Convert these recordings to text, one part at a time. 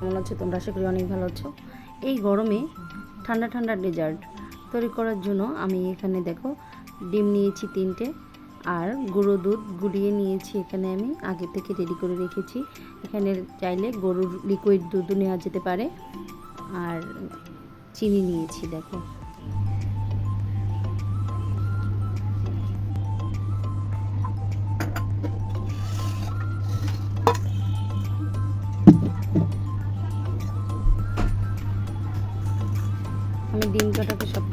কেমন আছো তোমরা? আশা করি অনেক ভালো আছো। এই গরমে ঠান্ডা ঠান্ডা ডেজার্ট তৈরি করার জন্য আমি এখানে দেখো ডিম নিয়েছি তিনটে আর গুঁড়ো দুধ গুলিয়ে নিয়েছি এখানে আমি। আগে থেকে রেডি করে রেখেছি। এখানে চাইলে গরুর লিকুইড দুধও নেওয়া যেতে পারে। আর চিনি নিয়েছি, দেখো। আমি ডিম কাটাকে সব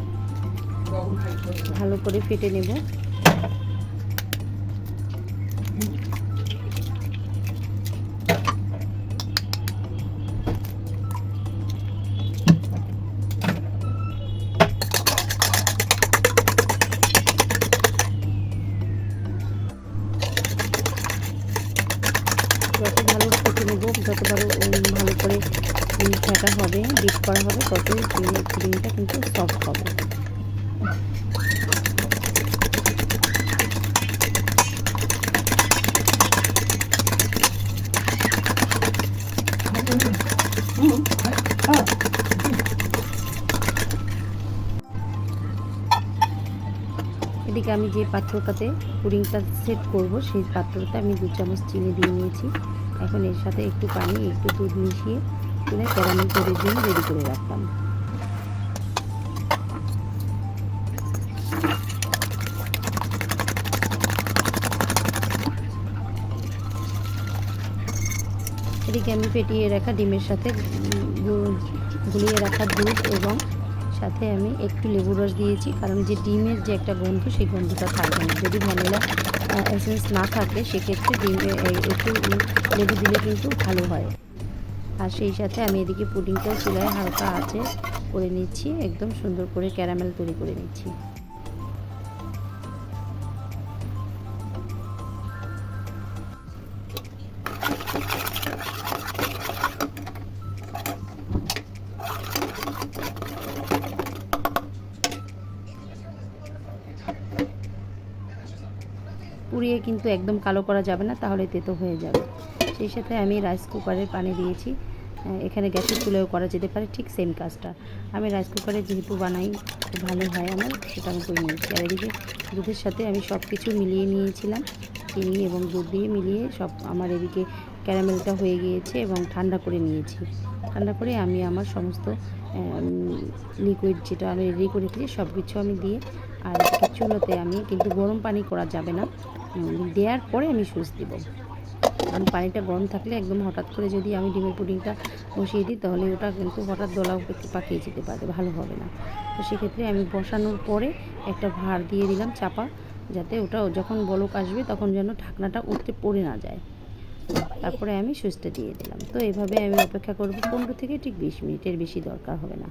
ভালো করে ফেটে নেব। যত ভালো ফেটে নেব, যত ভালো ভালো করে উম, ফেটা হবে ডিপ করা হবে ততই ক্রিমটা কিন্তু সফট হবে। এদিকে আমি যে পাত্রটাতে পুডিংটা সেট করব সেই পাত্রটাতে আমি দু চামচ চিনি দিয়ে নিয়েছি। এখন এর সাথে একটু পানি একটু দুধ মিশিয়ে তুলে ক্যারামেল তৈরির জন্য রেডি করে রাখলাম। এদিকে আমি ফেটিয়ে রাখা ডিমের সাথে গুলিয়ে রাখা দুধ এবং সাথে আমি একটু লেবু রস দিয়েছি, কারণ যে ডিমের যে একটা গন্ধ, সেই গন্ধটা থাকবে না। যদি ভ্যানিলা এসেন্স না থাকে, সেক্ষেত্রে ডিমে একটু লেবু দিলে কিন্তু ভালো হয়। আর সেই সাথে আমি এদিকে পুডিংটাও চুলায় হালকা আছে করে নিচ্ছি, একদম সুন্দর করে ক্যারামেল তৈরি করে নিচ্ছি। পুড়িয়ে কিন্তু একদম কালো করা যাবে না, তাহলে তেতো হয়ে যাবে। সেই সাথে আমি রাইস কুকারের পানি দিয়েছি। এখানে গ্যাসের চুলেও করা যেতে পারে, ঠিক সেম কাজটা। আমি রাইস কুকারে যেহেতু বানাই খুব ভালো হয় আমার, সেটা আমি করে নিয়েছি। আর এদিকে দুধের সাথে আমি সব কিছু মিলিয়ে নিয়েছিলাম, চিনি এবং দুধ দিয়ে মিলিয়ে সব আমার এদিকে ক্যারামেলটা হয়ে গিয়েছে এবং ঠান্ডা করে নিয়েছি। ঠান্ডা করে আমি আমার সমস্ত লিকুইড যেটা আমি রেডি করে সব কিছু আমি দিয়ে, আর চুলোতে আমি কিন্তু গরম পানি করা যাবে না। দেওয়ার পরে আমি সুইচ দিব। কারণ পানিটা গরম থাকলে একদম হঠাৎ করে যদি আমি ডিমের পুডিংটা বসিয়ে দিই, তাহলে ওটা কিন্তু হঠাৎ দলাও পাকিয়ে যেতে পারে, ভালো হবে না। তো সেক্ষেত্রে আমি বসানোর পরে একটা ভার দিয়ে দিলাম চাপা, যাতে ওটা যখন বলক আসবে তখন যেন ঢাকনাটা উঠতে পড়ে না যায়। তারপরে আমি সুইচটা দিয়ে দিলাম। তো এভাবে আমি অপেক্ষা করব পনেরো থেকে ঠিক বিশ মিনিটের বেশি দরকার হবে না।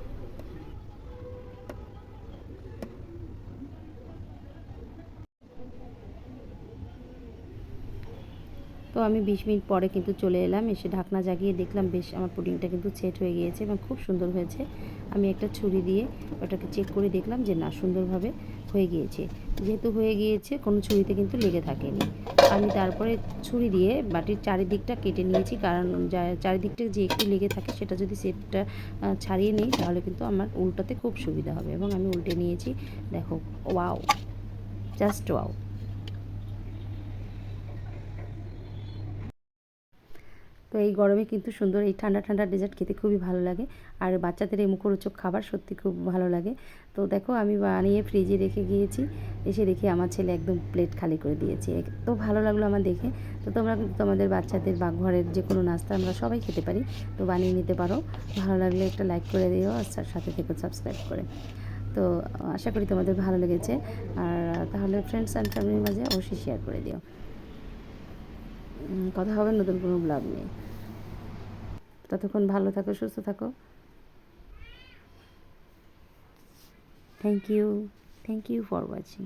তো আমি বিশ মিনিট পরে কিন্তু চলে এলাম, এসে ঢাকনা জাগিয়ে দেখলাম, বেশ আমার পুডিংটা কিন্তু সেট হয়ে গিয়েছে এবং খুব সুন্দর হয়েছে। আমি একটা ছুরি দিয়ে ওটাকে চেক করে দেখলাম যে না, সুন্দরভাবে হয়ে গিয়েছে। যেহেতু হয়ে গিয়েছে, কোনো ছুরিতে কিন্তু লেগে থাকেনি। আমি তারপরে ছুরি দিয়ে বাটির চারিদিকটা কেটে নিয়েছি, কারণ চারিদিকটা যে একটু লেগে থাকে সেটা যদি সেটটা ছাড়িয়ে নিই, তাহলে কিন্তু আমার উল্টাতে খুব সুবিধা হবে। এবং আমি উল্টে নিয়েছি, দেখো, ওয়াও, জাস্ট ওয়াও। তো এই গরমে কিন্তু সুন্দর, এই ঠান্ডা ঠান্ডা ডেজার্ট খেতে খুবই ভালো লাগে। আর বাচ্চাদের এই মুখরোচক খাবার সত্যি খুব ভালো লাগে। তো দেখো, আমি বানিয়ে ফ্রিজে রেখে গিয়েছি। এসে দেখি আমার ছেলে একদম প্লেট খালি করে দিয়েছে। তো ভালো লাগল আমার দেখে। তো তোমরা কিন্তু তোমাদের বাচ্চাদের বা ঘরের যে কোনো নাস্তা আমরা সবাই খেতে পারি। তো বানিয়ে নিতে পারো। ভালো লাগলে একটা লাইক করে দিও আর সাথে- থেকে সাবস্ক্রাইব করে। তো আশা করি তোমাদের ভালো লেগেছে। আর তাহলে ফ্রেন্ডস অ্যান্ড ফ্যামিলির মাঝে অবশ্যই শেয়ার করে দিও। কথা হবে নতুন কোনো ব্লগ নিয়ে। ততক্ষণ ভালো থাকো সুস্থ থাকো। Thank you thank you for watching